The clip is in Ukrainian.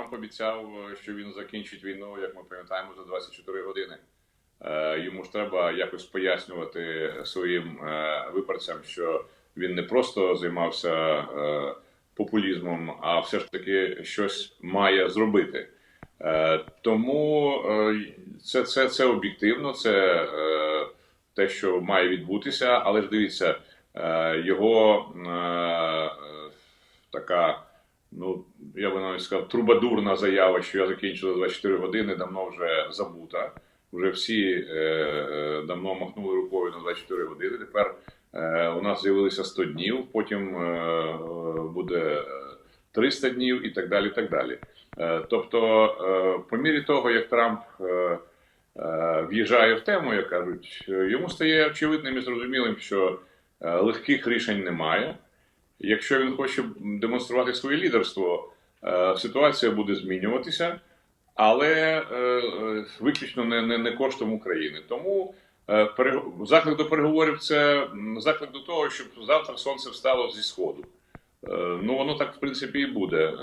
Трамп обіцяв, що він закінчить війну, як ми пам'ятаємо, за 24 години. Е, Йому ж треба якось пояснювати своїм е, виборцям, що він не просто займався е, популізмом, а все ж таки щось має зробити. Е, Тому е, це, це, це об'єктивно, це е, те, що має відбутися, але ж дивіться, е, його е, е, така, ну я би навіть сказав, трубадурна заява, що я закінчу за 24 години, давно вже забута. Вже всі е, е, давно махнули рукою на 24 години. Тепер е, у нас з'явилося 100 днів, потім е, е, буде е, 300 днів і так далі. так далі. Е, Тобто, е, по мірі того, як Трамп е, е, в'їжджає в тему, як кажуть, е, йому стає очевидним і зрозумілим, що легких рішень немає. Якщо він хоче демонструвати своє лідерство, е, ситуація буде змінюватися, але е, е, виключно не, не, не коштом України. Тому заклик до переговорів це заклик до того, щоб завтра сонце встало зі сходу. Ну воно так в принципі і буде.